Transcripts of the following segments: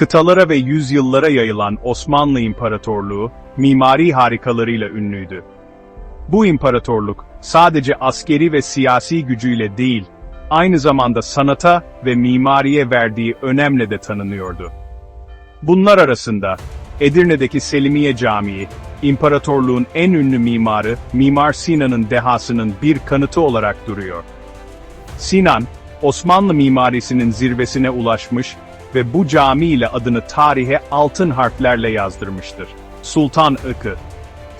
Kıtalara ve yüzyıllara yayılan Osmanlı İmparatorluğu, mimari harikalarıyla ünlüydü. Bu imparatorluk, sadece askeri ve siyasi gücüyle değil, aynı zamanda sanata ve mimariye verdiği önemle de tanınıyordu. Bunlar arasında, Edirne'deki Selimiye Camii, imparatorluğun en ünlü mimarı, Mimar Sinan'ın dehasının bir kanıtı olarak duruyor. Sinan, Osmanlı mimarisinin zirvesine ulaşmış ve bu cami ile adını tarihe altın harflerle yazdırmıştır. Sultan Ikı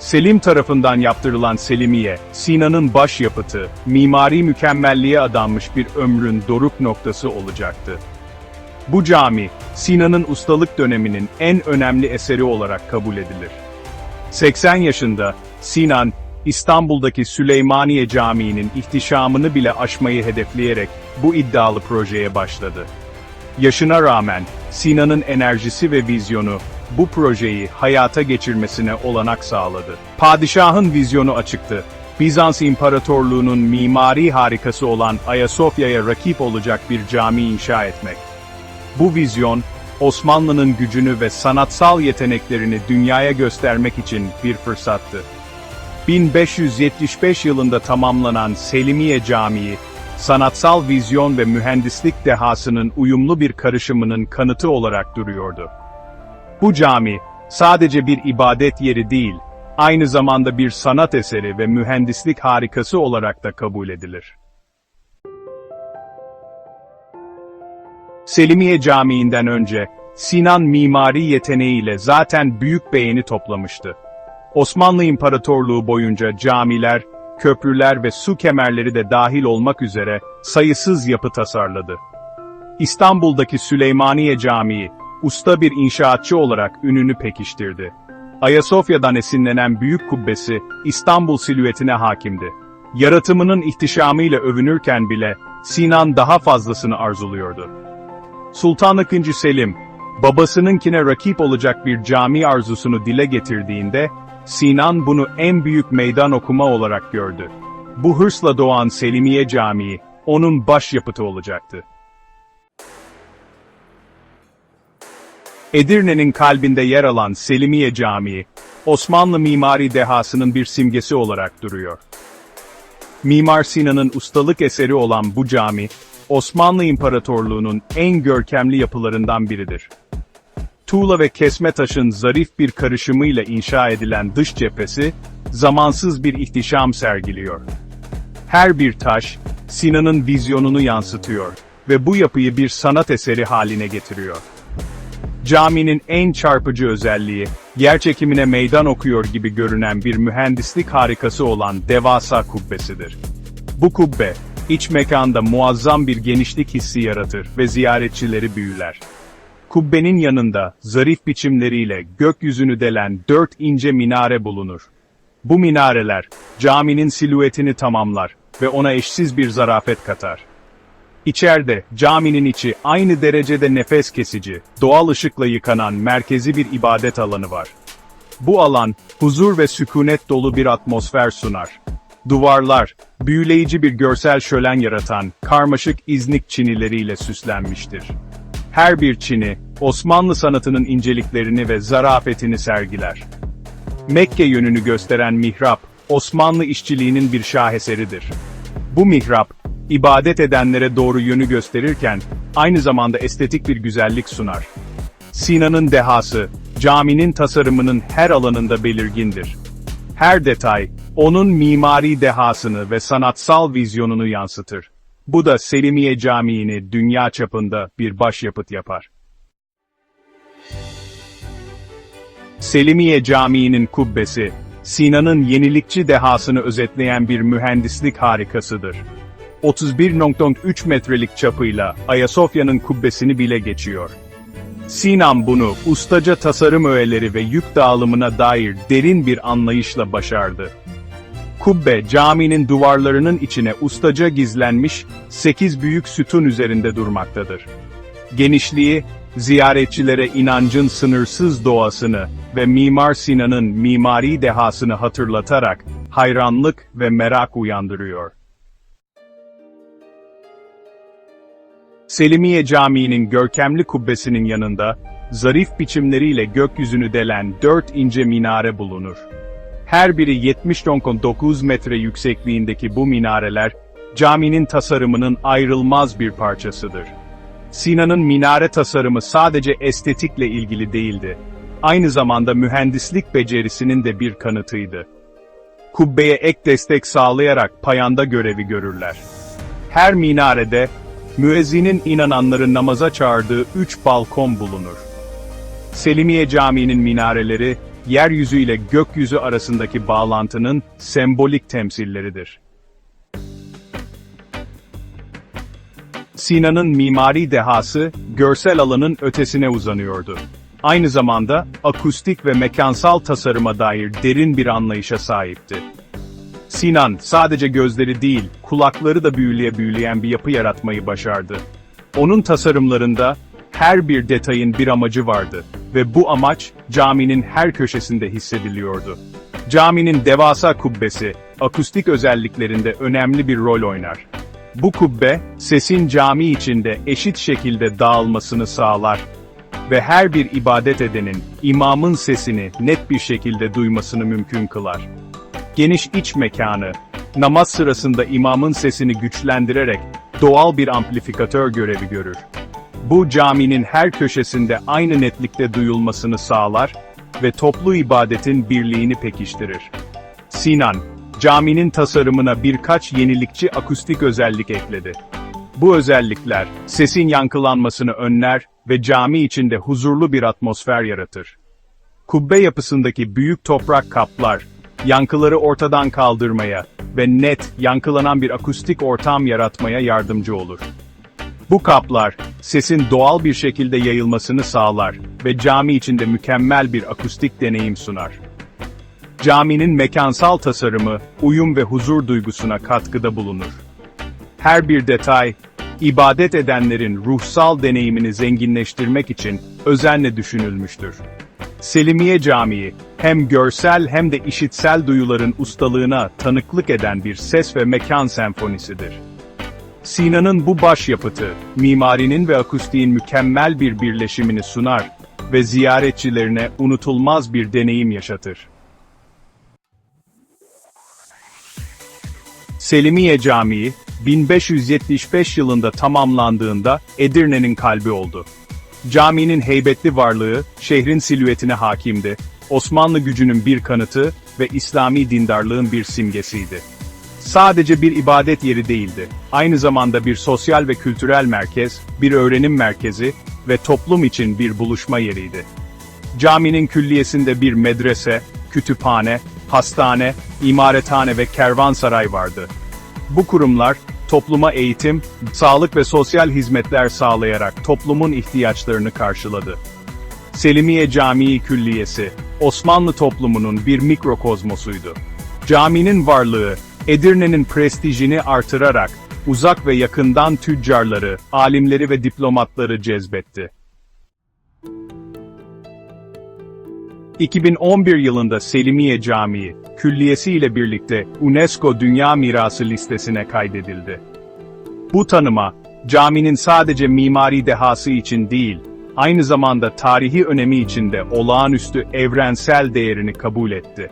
Selim tarafından yaptırılan Selimiye, Sinan'ın başyapıtı, mimari mükemmelliğe adanmış bir ömrün doruk noktası olacaktı. Bu cami, Sinan'ın ustalık döneminin en önemli eseri olarak kabul edilir. 80 yaşında, Sinan, İstanbul'daki Süleymaniye Camii'nin ihtişamını bile aşmayı hedefleyerek bu iddialı projeye başladı. Yaşına rağmen, Sinan'ın enerjisi ve vizyonu, bu projeyi hayata geçirmesine olanak sağladı. Padişahın vizyonu açıktı. Bizans İmparatorluğu'nun mimari harikası olan Ayasofya'ya rakip olacak bir cami inşa etmek. Bu vizyon, Osmanlı'nın gücünü ve sanatsal yeteneklerini dünyaya göstermek için bir fırsattı. 1575 yılında tamamlanan Selimiye Camii, sanatsal vizyon ve mühendislik dehasının uyumlu bir karışımının kanıtı olarak duruyordu. Bu cami, sadece bir ibadet yeri değil, aynı zamanda bir sanat eseri ve mühendislik harikası olarak da kabul edilir. Selimiye Camii'nden önce, Sinan mimari yeteneğiyle zaten büyük beğeni toplamıştı. Osmanlı İmparatorluğu boyunca camiler, köprüler ve su kemerleri de dahil olmak üzere sayısız yapı tasarladı. İstanbul'daki Süleymaniye Camii, usta bir inşaatçı olarak ününü pekiştirdi. Ayasofya'dan esinlenen büyük kubbesi, İstanbul silüetine hakimdi. Yaratımının ihtişamıyla övünürken bile, Sinan daha fazlasını arzuluyordu. Sultan II. Selim, babasınınkine rakip olacak bir cami arzusunu dile getirdiğinde, Sinan bunu en büyük meydan okuma olarak gördü. Bu hırsla doğan Selimiye Camii, onun başyapıtı olacaktı. Edirne'nin kalbinde yer alan Selimiye Camii, Osmanlı mimari dehasının bir simgesi olarak duruyor. Mimar Sinan'ın ustalık eseri olan bu cami, Osmanlı İmparatorluğu'nun en görkemli yapılarından biridir. Tuğla ve kesme taşın zarif bir karışımıyla inşa edilen dış cephesi, zamansız bir ihtişam sergiliyor. Her bir taş, Sinan'ın vizyonunu yansıtıyor ve bu yapıyı bir sanat eseri haline getiriyor. Caminin en çarpıcı özelliği, yer çekimine meydan okuyor gibi görünen bir mühendislik harikası olan devasa kubbesidir. Bu kubbe, iç mekanda muazzam bir genişlik hissi yaratır ve ziyaretçileri büyüler. Kubbenin yanında, zarif biçimleriyle gökyüzünü delen dört ince minare bulunur. Bu minareler, caminin silüetini tamamlar ve ona eşsiz bir zarafet katar. İçeride, caminin içi aynı derecede nefes kesici, doğal ışıkla yıkanan merkezi bir ibadet alanı var. Bu alan, huzur ve sükunet dolu bir atmosfer sunar. Duvarlar, büyüleyici bir görsel şölen yaratan, karmaşık iznik çinileriyle süslenmiştir. Her bir çini, Osmanlı sanatının inceliklerini ve zarafetini sergiler. Mekke yönünü gösteren mihrap, Osmanlı işçiliğinin bir şaheseridir. Bu mihrap, ibadet edenlere doğru yönü gösterirken, aynı zamanda estetik bir güzellik sunar. Sinan'ın dehası, caminin tasarımının her alanında belirgindir. Her detay, onun mimari dehasını ve sanatsal vizyonunu yansıtır. Bu da Selimiye Camii'ni dünya çapında bir başyapıt yapar. Selimiye Camii'nin kubbesi, Sinan'ın yenilikçi dehasını özetleyen bir mühendislik harikasıdır. 31.3 metrelik çapıyla Ayasofya'nın kubbesini bile geçiyor. Sinan bunu ustaca tasarım öğeleri ve yük dağılımına dair derin bir anlayışla başardı. Kubbe, caminin duvarlarının içine ustaca gizlenmiş, 8 büyük sütun üzerinde durmaktadır. Genişliği, ziyaretçilere inancın sınırsız doğasını ve Mimar Sinan'ın mimari dehasını hatırlatarak hayranlık ve merak uyandırıyor. Selimiye Camii'nin görkemli kubbesinin yanında, zarif biçimleriyle gökyüzünü delen dört ince minare bulunur. Her biri 70.9 metre yüksekliğindeki bu minareler, caminin tasarımının ayrılmaz bir parçasıdır. Sina'nın minare tasarımı sadece estetikle ilgili değildi. Aynı zamanda mühendislik becerisinin de bir kanıtıydı. Kubbeye ek destek sağlayarak payanda görevi görürler. Her minarede, müezzinin inananları namaza çağırdığı üç balkon bulunur. Selimiye Camii'nin minareleri, yeryüzü ile gökyüzü arasındaki bağlantının sembolik temsilleridir. Sina'nın mimari dehası, görsel alanın ötesine uzanıyordu. Aynı zamanda, akustik ve mekansal tasarıma dair derin bir anlayışa sahipti. Sinan, sadece gözleri değil, kulakları da büyüleye büyüleyen bir yapı yaratmayı başardı. Onun tasarımlarında, her bir detayın bir amacı vardı ve bu amaç, caminin her köşesinde hissediliyordu. Caminin devasa kubbesi, akustik özelliklerinde önemli bir rol oynar. Bu kubbe, sesin cami içinde eşit şekilde dağılmasını sağlar ve her bir ibadet edenin, imamın sesini net bir şekilde duymasını mümkün kılar. Geniş iç mekanı, namaz sırasında imamın sesini güçlendirerek doğal bir amplifikatör görevi görür. Bu caminin her köşesinde aynı netlikte duyulmasını sağlar ve toplu ibadetin birliğini pekiştirir. Sinan, caminin tasarımına birkaç yenilikçi akustik özellik ekledi. Bu özellikler, sesin yankılanmasını önler ve cami içinde huzurlu bir atmosfer yaratır. Kubbe yapısındaki büyük toprak kaplar, yankıları ortadan kaldırmaya ve net, yankılanan bir akustik ortam yaratmaya yardımcı olur. Bu kaplar, sesin doğal bir şekilde yayılmasını sağlar ve cami içinde mükemmel bir akustik deneyim sunar. Caminin mekansal tasarımı, uyum ve huzur duygusuna katkıda bulunur. Her bir detay, ibadet edenlerin ruhsal deneyimini zenginleştirmek için özenle düşünülmüştür. Selimiye Camii, hem görsel hem de işitsel duyuların ustalığına tanıklık eden bir ses ve mekan senfonisidir. Sina'nın bu başyapıtı, mimarinin ve akustiğin mükemmel bir birleşimini sunar ve ziyaretçilerine unutulmaz bir deneyim yaşatır. Selimiye Camii, 1575 yılında tamamlandığında Edirne'nin kalbi oldu. Caminin heybetli varlığı, şehrin silüetine hakimdi, Osmanlı gücünün bir kanıtı ve İslami dindarlığın bir simgesiydi. Sadece bir ibadet yeri değildi, aynı zamanda bir sosyal ve kültürel merkez, bir öğrenim merkezi ve toplum için bir buluşma yeriydi. Caminin külliyesinde bir medrese, kütüphane, hastane, imarethane ve kervansaray vardı. Bu kurumlar, topluma eğitim, sağlık ve sosyal hizmetler sağlayarak toplumun ihtiyaçlarını karşıladı. Selimiye Camii Külliyesi, Osmanlı toplumunun bir mikrokozmosuydu. Caminin varlığı, Edirne'nin prestijini artırarak, uzak ve yakından tüccarları, alimleri ve diplomatları cezbetti. 2011 yılında Selimiye Camii, külliyesi ile birlikte UNESCO Dünya Mirası listesine kaydedildi. Bu tanıma, caminin sadece mimari dehası için değil, aynı zamanda tarihi önemi için de olağanüstü evrensel değerini kabul etti.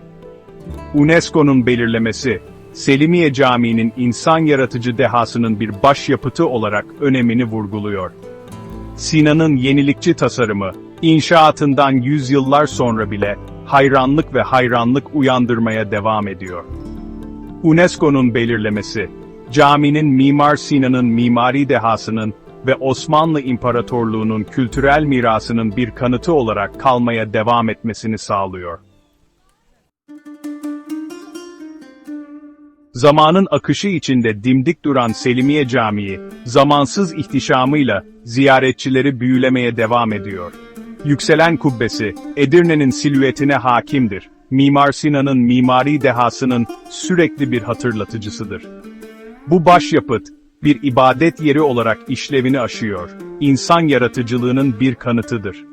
UNESCO'nun belirlemesi, Selimiye Camii'nin insan yaratıcı dehasının bir başyapıtı olarak önemini vurguluyor. Sinan'ın yenilikçi tasarımı, inşaatından yüzyıllar sonra bile hayranlık ve hayranlık uyandırmaya devam ediyor. UNESCO'nun belirlemesi, caminin Mimar Sinan'ın mimari dehasının ve Osmanlı İmparatorluğu'nun kültürel mirasının bir kanıtı olarak kalmaya devam etmesini sağlıyor. Zamanın akışı içinde dimdik duran Selimiye Camii, zamansız ihtişamıyla ziyaretçileri büyülemeye devam ediyor. Yükselen kubbesi, Edirne'nin silüetine hakimdir. Mimar Sinan'ın mimari dehasının sürekli bir hatırlatıcısıdır. Bu başyapıt, bir ibadet yeri olarak işlevini aşıyor, insan yaratıcılığının bir kanıtıdır.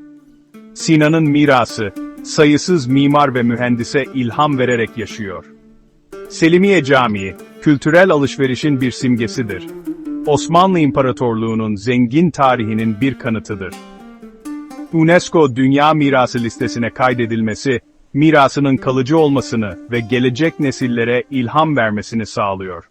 Sinan'ın mirası, sayısız mimar ve mühendise ilham vererek yaşıyor. Selimiye Camii, kültürel alışverişin bir simgesidir. Osmanlı İmparatorluğu'nun zengin tarihinin bir kanıtıdır. UNESCO Dünya Mirası listesine kaydedilmesi, mirasının kalıcı olmasını ve gelecek nesillere ilham vermesini sağlıyor.